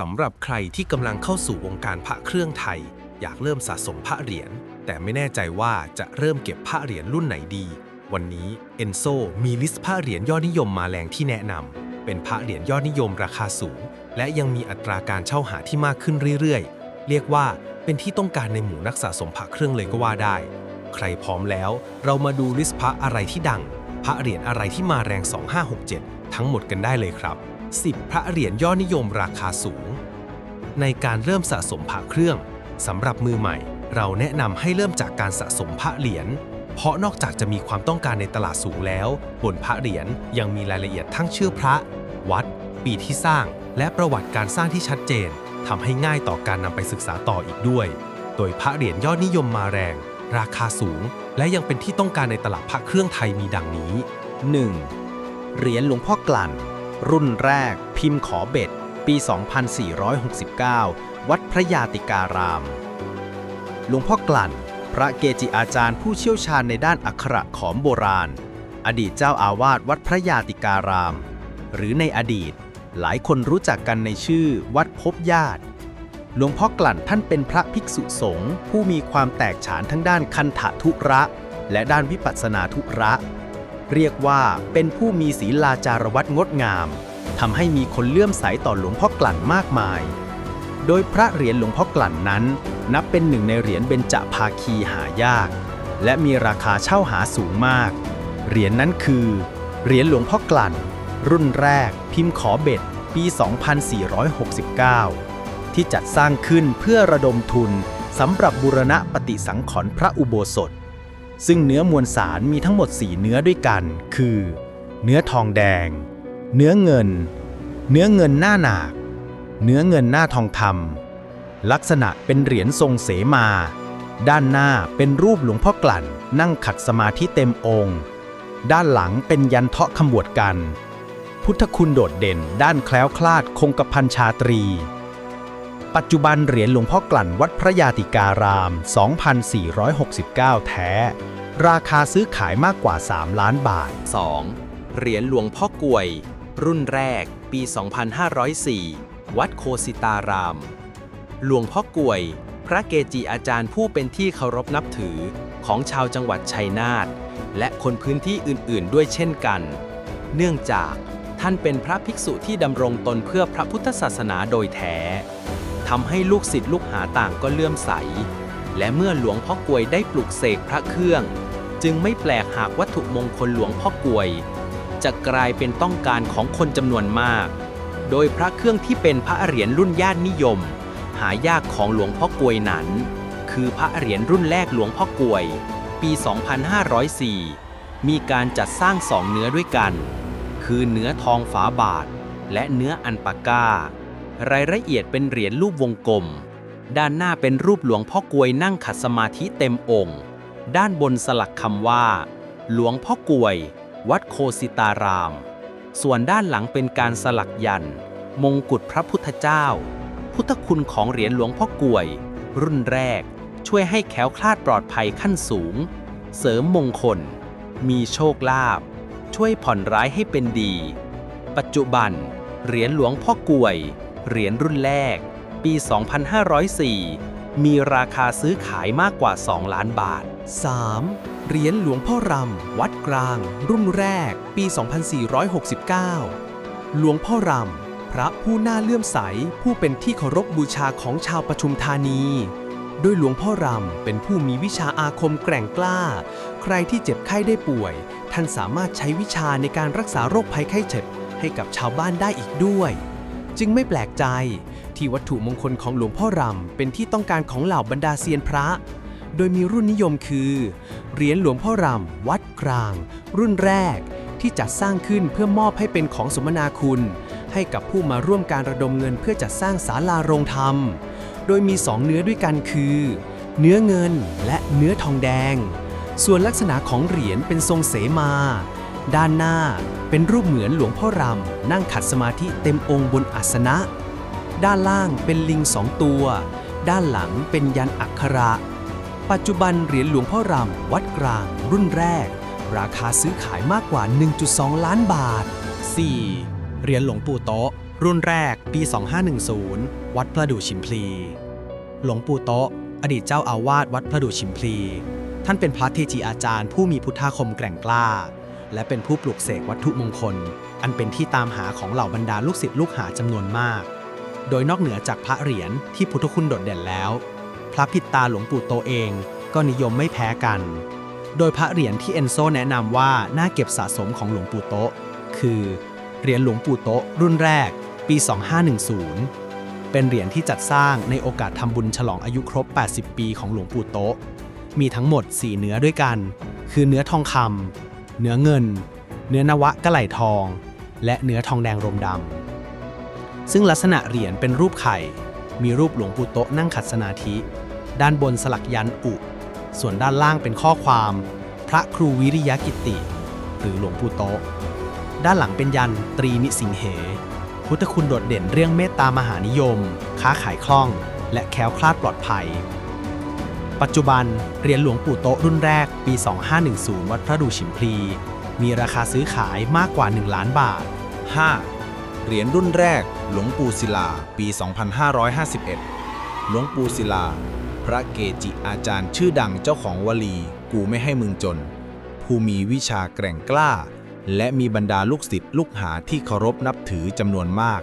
สำหรับใครที่กำลังเข้าสู่วงการพระเครื่องไทย อยากเริ่มสะสมพระเหรียญ แต่ไม่แน่ใจว่าจะเริ่มเก็บพระเหรียญรุ่นไหนดี วันนี้เอนโซมีลิสต์พระเหรียญยอดนิยมมาแรงที่แนะนำเป็นพระเหรียญยอดนิยมราคาสูง และยังมีอัตราการเช่าหาที่มากขึ้นเรื่อยๆ เรียกว่าเป็นที่ต้องการในหมู่นักสะสมพระเครื่องเลยก็ว่าได้ ใครพร้อมแล้ว เรามาดูลิสต์พระอะไรที่ดัง พระเหรียญอะไรที่มาแรง 2567 ทั้งหมดกันได้เลยครับ 10 พระเหรียญยอดนิยมราคาสูง ในการเริ่มสะสมพระเครื่องสำหรับมือใหม่ เราแนะนำให้เริ่มจากการสะสมพระเหรียญเพราะนอกจากจะมีความต้องการในตลาดสูงแล้ว บนพระเหรียญยังมีรายละเอียดทั้งชื่อพระ วัด ปีที่สร้าง และประวัติการสร้างที่ชัดเจนทำให้ง่ายต่อการนำไปศึกษาต่ออีกด้วย โดยพระเหรียญยอดนิยมมาแรง ราคาสูง และยังเป็นที่ต้องการในตลาดพระเครื่องไทยมีดังนี้ 1. เหรียญหลวงพ่อกลั่น รุ่นแรก พิมพ์ขอเบ็ด ปี 2469 วัดพระยาติการาม หลวงพ่อกลั่น พระเกจิอาจารย์ผู้เชี่ยวชาญในด้านอักขระขอมโบราณ อดีตเจ้าอาวาสวัดพระยาติการาม หรือในอดีต หลายคนรู้จักกันในชื่อวัดพบญาติหลวงพ่อกลั่นท่านเป็นพระภิกษุสงฆ์ผู้มีความแตกฉานทั้งด้านคันถทุระ และด้านวิปัสสนาทุระ เรียกว่าเป็นผู้มีศีลาจารวัตงดงามทำให้มีคนเลื่อมใสต่อหลวงพ่อกลั่นมากมาย โดยพระเหรียญหลวงพ่อกลั่นนั้น นับเป็นหนึ่งในเหรียญเบญจภาคีหายาก และมีราคาเช่าหาสูงมาก เหรียญนนั้นคือ เหรียญหลวงพ่อกลั่น รุ่นแรก พิมพ์ขอเบ็ด ปี 2469 ที่จัดสร้างขึ้นเพื่อระดมทุนสำหรับบูรณะปฏิสังขรณ์พระอุโบสถ ซึ่งเนื้อมวลสารมีทั้งหมด 4 เนื้อด้วยกัน คือ เนื้อทองแดง เนื้อเงิน เนื้อเงินหน้าหนากเนื้อเงินหน้าทองคำลักษณะเป็นเหรียญทรงเสมา ด้านหน้าเป็นรูปหลวงพ่อกลั่น นั่งขัดสมาธิเต็มองค์ ด้านหลังเป็นยันเทาะขมวดกัน พุทธคุณโดดเด่นด้านแคล้วคลาดคงกระพันชาตรี ปัจจุบันเหรียญหลวงพ่อกลั่นวัดพระยาติการาม 2,469 แท้ ราคาซื้อขายมากกว่า 3 ล้านบาท 2. เหรียญหลวงพ่อกวย รุ่นแรก ปี 2504 วัดโคสิตาราม หลวงพ่อกวย พระเกจิอาจารย์ผู้เป็นที่เคารพนับถือของชาวจังหวัดชัยนาทและคนพื้นที่อื่น ๆ ด้วยเช่นกัน เนื่องจากท่านเป็นพระภิกษุที่ดำรงตนเพื่อพระพุทธศาสนาโดยแท้ำให้ลูกศิษย์ลูกหาต่างก็เลื่อมใส และเมื่อหลวงพ่อกวยได้ปลุกเสกพระเครื่อง จึงไม่แปลกหากวัตถุมงคลหลวงพ่อกวย จะกลายเป็นต้องการของคนจำนวนมาก โดยพระเครื่องที่เป็นพระเหรียญรุ่นญาตินิยม หายากของหลวงพ่อกวยนั้น คือพระเหรียญรุ่นแรกหลวงพ่อกวย ปี 2504 มีการจัดสร้างสองเนื้อด้วยกัน คือเนื้อทองฝาบาท และเนื้ออันปาก้า รายละเอียดเป็นเหรียญรูปวงกลม ด้านหน้าเป็นรูปหลวงพ่อกวยนั่งขัดสมาธิเต็มองค์ ด้านบนสลักคำว่า หลวงพ่อกวย วัดโคสิตาราม ส่วนด้านหลังเป็นการสลักยันต์มงกุฎพระพุทธเจ้า พุทธคุณของเหรียญหลวงพ่อกวย รุ่นแรก ช่วยให้แคล้วคลาดปลอดภัยขั้นสูง เสริมมงคล มีโชคลาภช่วยผ่อนร้ายให้เป็นดี ปัจจุบัน เหรียญหลวงพ่อกวย เหรียญรุ่นแรก ปี 2504 มีราคาซื้อขายมากกว่า 2 ล้านบาท 3. เหรียญหลวงพ่อรำ วัดกลาง รุ่นแรก ปี 2469 หลวงพ่อรำ พระผู้น่าเลื่อมใส ผู้เป็นที่เคารพบบูชาของชาวปทุมธานีโดยหลวงพ่อรำเป็นผู้มีวิชาอาคมแกร่งกล้า ใครที่เจ็บไข้ได้ป่วย ท่านสามารถใช้วิชาในการรักษาโรคภัยไข้เจ็บให้กับชาวบ้านได้อีกด้วย จึงไม่แปลกใจ ที่วัตถุมงคลของหลวงพ่อรำเป็นที่ต้องการของเหล่าบรรดาเซียนพระ โดยมีรุ่นนิยมคือเหรียญหลวงพ่อรำวัดกลาง รุ่นแรก ที่จัดสร้างขึ้นเพื่อมอบให้เป็นของสมนาคุณ ให้กับผู้มาร่วมการระดมเงินเพื่อจัดสร้างศาลาโรงธรรม โดยมี2เนื้อด้วยกันคือ เนื้อเงินและเนื้อทองแดง ส่วนลักษณะของเหรียญเป็นทรงเสมา ด้านหน้าเป็นรูปเหมือนหลวงพ่อรำนั่งขัดสมาธิเต็มองค์บนอาสนะ ด้านล่างเป็นลิงสองตัว ด้านหลังเป็นยันอักขระ ปัจจุบันเหรียญหลวงพ่อรำวัดกลาง รุ่นแรก ราคาซื้อขายมากกว่า 1.2 ล้านบาท 4. เหรียญหลวงปู่โต๊ะ รุ่นแรกปี 2510 วัดประดูชิมพลี หลวงปู่โต๊ะ อดีตเจ้าอาวาสวัดประดูชิมพลี ท่านเป็นพระเทจีอาจารย์ผู้มีพุทธาคมแกร่งกล้า และเป็นผู้ปลุกเสกวัตถุมงคล อันเป็นที่ตามหาของเหล่าบรรดาลูกศิษย์ลูกหาจำนวนมาก โดยนอกเหนือจากพระเหรียญที่พุทธคุณโดดเด่นแล้ว พระพิตาหลวงปู่โตเองก็นิยมไม่แพ้กัน โดยพระเหรียญที่เอนโซแนะนำว่าน่าเก็บสะสมของหลวงปู่โตคือเหรียญหลวงปู่โตรุ่นแรก ปี 2510 เป็นเหรียญที่จัดสร้างในโอกาสทำบุญฉลองอายุครบ 80 ปีของหลวงปู่โตมีทั้งหมด 4 เนื้อด้วยกัน คือเนื้อทองคำ เนื้อเงิน เนื้อนวะกะไหลทอง และเนื้อทองแดงรมดำ ซึ่งลักษณะเหรียญเป็นรูปไข่ มีรูปหลวงปู่โตะนั่งขัดสมาธิ ด้านบนสลักยันต์อุ ส่วนด้านล่างเป็นข้อความ พระครูวิริยกิติ หรือหลวงปู่โตะ ด้านหลังเป็นยันต์ตรีนิสิงเหพุทธคุณโดดเด่นเรื่องเมตตามหานิยม ค้าขายคล่อง และแคล้วคลาดปลอดภัย ปัจจุบันเหรียญหลวงปู่โตะรุ่นแรกปี 2510 วัดพระดูชิมพลี มีราคาซื้อขายมากกว่า 1 ล้านบาท 5. เหรียญรุ่นแรก หลวงปู่ศิลา ปี 2551 หลวงปู่ศิลา พระเกจิอาจารย์ชื่อดังเจ้าของวลี กูไม่ให้มึงจน ผู้มีวิชาแกร่งกล้า และมีบรรดาลูกศิษย์ลูกหาที่เคารพนับถือจำนวนมาก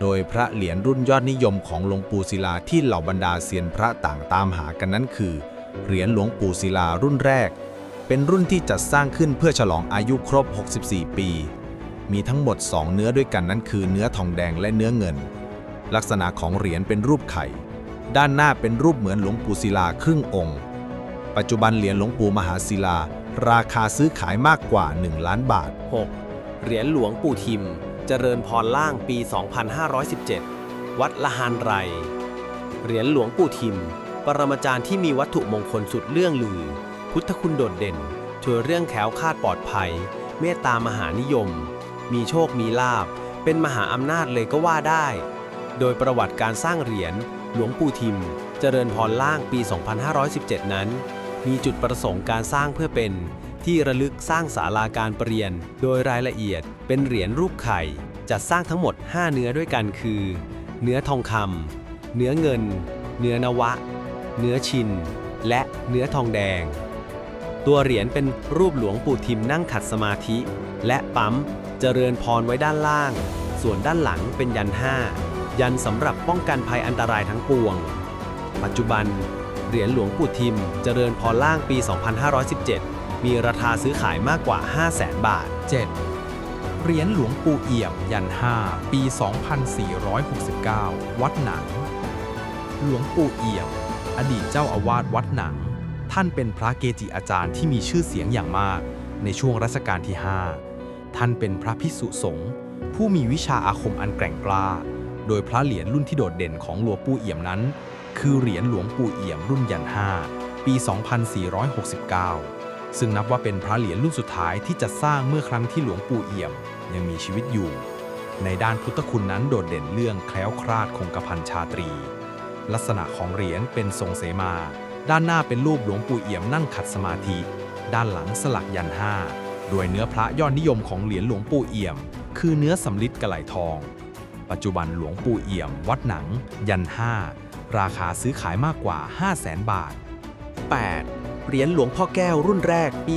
โดยพระเหรียญรุ่นยอดนิยมของหลวงปู่ศิลาที่เหล่าบรรดาเซียนพระต่างตามหากันนั้นคือ เหรียญหลวงปู่ศิลารุ่นแรก เป็นรุ่นที่จัดสร้างขึ้นเพื่อฉลองอายุครบ 64 ปี มีทั้งหมด 2 เนื้อด้วยกันนั้นคือเนื้อทองแดงและเนื้อเงิน ลักษณะของเหรียญเป็นรูปไข่ ด้านหน้าเป็นรูปเหมือนหลวงปู่ศิลาครึ่งองค์ ปัจจุบันเหรียญหลวงปู่มหาศิลา ราคาซื้อขายมากกว่า 1 ล้านบาท 6. เหรียญหลวงปู่ทิม เจริญพรล่างปี 2517 วัดละหานไร เหรียญหลวงปู่ทิม ปรมาจารย์ที่มีวัตถุมงคลสุดเรื่องลือ พุทธคุณโดดเด่น ช่วยเรื่องแขวคลาดปลอดภัย เมตตามหานิยม มีโชคมีลาบ เป็นมหาอำนาจเลยก็ว่าได้ โดยประวัติการสร้างเหรียญหลวงปู่ทิม เจริญพรล่างปี 2517 นั้น มีจุดประสงค์การสร้างเพื่อเป็น ที่ระลึกสร้างศาลาการประเรียน โดยรายละเอียดเป็นเหรียญรูปไข่ จัดสร้างทั้งหมด 5 เนื้อด้วยกันคือ เนื้อทองคำเนื้อเงิน เนื้อนวะ เนื้อชิน และเนื้อทองแดง ตัวเหรียญเป็นรูปหลวงปู่ทิมนั่งขัดสมาธิ และปั๊มเจริญพรไว้ด้านล่าง ส่วนด้านหลังเป็นยันห้ายันสำหรับป้องกันภัยอันตรายทั้งปวง ปัจจุบันเหรียญหลวงปู่ทิมเจริญพรล่างปี 2517 มีราคาซื้อขายมากกว่า 5 0 0แสนบาท 7. เหรียญหลวงปู่เอี่ยม ยัน 5 ปี 2469 วัดหนัง หลวงปู่เอี่ยม อดีตเจ้าอาวาสวัดหนัง ท่านเป็นพระเกจิอาจารย์ที่มีชื่อเสียงอย่างมาก ในช่วงรัชกาลที่ 5 ท่านเป็นพระภิกษุสงฆ์ผู้มีวิชาอาคมอันแกร่งกล้า โดยพระเหรียญรุ่นที่โดดเด่นของหลวงปู่เอี่ยมนั้น คือเหรียญหลวงปู่เอี่ยมรุ่นยัน 5 ปี 2469 ซึ่งนับว่าเป็นพระเหรียญรุ่นสุดท้ายที่จัดสร้างเมื่อครั้งที่หลวงปู่เอี่ยม ยังมีชีวิตอยู่ ในด้านพุทธคุณนั้นโดดเด่นเรื่องแคล้วคลาดคงกระพันชาตรี ลักษณะของเหรียญเป็นทรงเสมา ด้านหน้าเป็นรูปหลวงปู่เอี่ยมนั่งขัดสมาธิ ด้านหลังสลักยันห้าโดยเนื้อพระยอดนิยมของเหรียญหลวงปู่เอี่ยม คือเนื้อสำลิดกระไหลทอง ปัจจุบันหลวงปู่เอี่ยม วัดหนัง ยันห้าราคาซื้อขายมากกว่า 5 0 0แสนบาท 8. เหรียญหลวงพ่อแก้วรุ่นแรกปี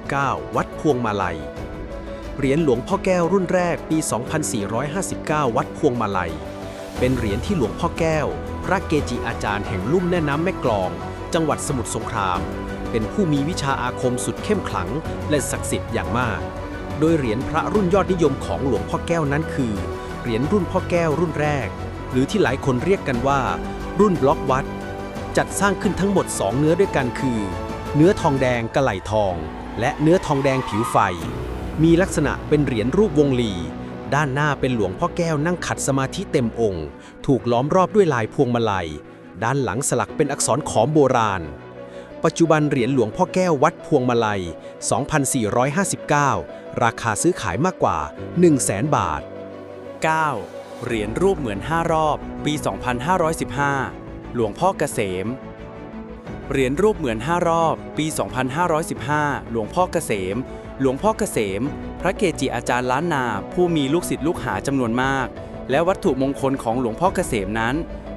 2459 วัดพวงมาลัย เหรียญหลวงพ่อแก้วรุ่นแรกปี 2459 วัดพวงมาลัย เป็นเหรียญที่หลวงพ่อแก้ว พระเกจิอาจารย์แห่งลุ่มแม่น้ำแม่กลอง จังหวัดสมุทรสงคราม เป็นผู้มีวิชาอาคมสุดเข้มขลัง และศักดิ์สิทธิ์อย่างมาก โดยเหรียญพระรุ่นยอดนิยมของหลวงพ่อแก้วนั้นคือ เหรียญรุ่นพ่อแก้วรุ่นแรก หรือที่หลายคนเรียกกันว่า รุ่นบล็อกวัด จัดสร้างขึ้นทั้งหมด 2 เนื้อด้วยกันคือ เนื้อทองแดงกระไหลทอง และเนื้อทองแดงผิวไฟ มีลักษณะเป็นเหรียญรูปวงลี ด้านหน้าเป็นหลวงพ่อแก้วนั่งขัดสมาธิเต็มองค์ ถูกล้อมรอบด้วยลายพวงมาลัย ด้านหลังสลักเป็นอักษรขอมโบราณ ปัจจุบันเหรียญหลวงพ่อแก้ววัดพวงมาลัย 2459 ราคาซื้อขายมากกว่า 1 0 0 0 0แบาท 9. เหรียญรูปเหมือน 5 รอบ ปี 2515 หลวงพ่อเกษม เหรียญรูปเหมือน 5 รอบ ปี 2515 หลวงพ่อเกษม หลวงพ่อเกษม พระเกจิอาจารย์ล้านนา ผู้มีลูกศิษย์ลูกหาจำนวนมาก และวัตถุมงคลของหลวงพ่อเกษมนั้น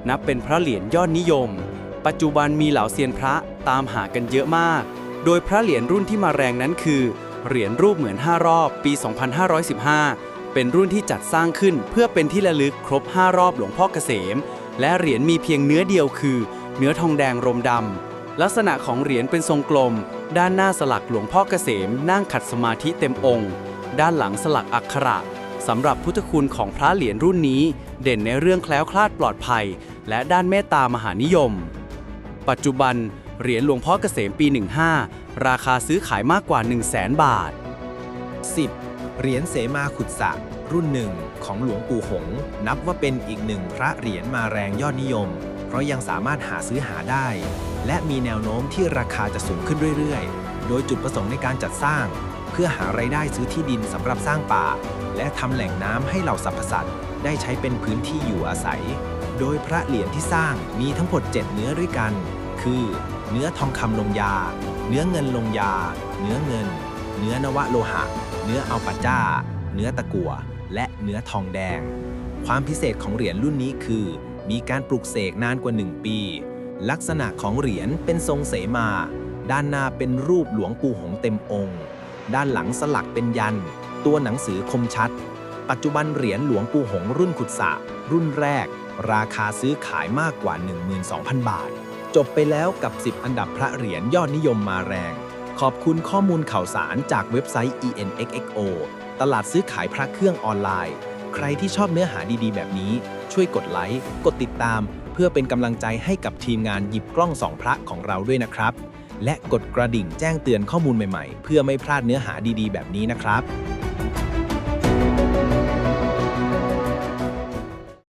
นับเป็นพระเหรียญยอดนิยม ปัจจุบันมีเหล่าเซียนพระตามหากันเยอะมาก โดยพระเหรียญรุ่นที่มาแรงนั้นคือ เหรียญรูปเหมือน 5 รอบ ปี 2515 เป็นรุ่นที่จัดสร้างขึ้นเพื่อเป็นที่ระลึกครบ 5 รอบหลวงพ่อเกษม และเหรียญมีเพียงเนื้อเดียวคือ เนื้อทองแดงรมดำ ลักษณะของเหรียญเป็นทรงกลม ด้านหน้าสลักหลวงพ่อเกษมนั่งขัดสมาธิเต็มองค์ ด้านหลังสลักอักขระสำหรับพุทธคุณของพระเหรียญรุ่นนี้ เด่นในเรื่องแคล้วคลาดปลอดภัย และด้านเมตตามหานิยม ปัจจุบันเหรียญหลวงพ่อเกษมปี 15 ราคาซื้อขายมากกว่า 1 0 0 0 0แบาท 10. เหรียญเสมาขุดสระ รุ่นหนึ่งของหลวงปู่หง นับว่าเป็นอีกหนึ่งพระเหรียญมาแรงยอดนิยม เพราะยังสามารถหาซื้อหาได้ และมีแนวโน้มที่ราคาจะสูงขึ้นเรื่อยๆ โดยจุดประสงค์ในการจัดสร้าง เพื่อหารายได้ซื้อที่ดินสำหรับสร้างป่า และทำแหล่งน้ำให้เหล่าสรรพสัตว์ได้ใช้เป็นพื้นที่อยู่อาศัย โดยพระเหรียญที่สร้างมีทั้งหมด7เนื้อด้วยกัน คือ เนื้อทองคำลงยา เนื้อเงินลงยา เนื้อเงิน เนื้อนวโลหะ เนื้ออัลปาจ้า เนื้อตะกั่ว เนื้อทองแดง ความพิเศษของเหรียญรุ่นนี้คือ มีการปลูกเสกนานกว่า 1 ปี ลักษณะของเหรียญเป็นทรงเสมา ด้านหน้าเป็นรูปหลวงปู่หงเต็มองค์ ด้านหลังสลักเป็นยัน ตัวหนังสือคมชัด ปัจจุบันเหรียญหลวงปู่หงรุ่นขุดสะ รุ่นแรก ราคาซื้อขายมากกว่า 12,000 บาท จบไปแล้วกับ 10 อันดับพระเหรียญยอดนิยมมาแรง ขอบคุณข้อมูลข่าวสารจากเว็บไซต์ ENXXO ตลาดซื้อขายพระเครื่องออนไลน์ ใครที่ชอบเนื้อหาดีๆ แบบนี้ ช่วยกดไลค์ กดติดตาม เพื่อเป็นกำลังใจให้กับทีมงานหยิบกล้องสองพระของเราด้วยนะครับ และกดกระดิ่งแจ้งเตือนข้อมูลใหม่ๆ เพื่อไม่พลาดเนื้อหาดีๆ แบบนี้นะครับ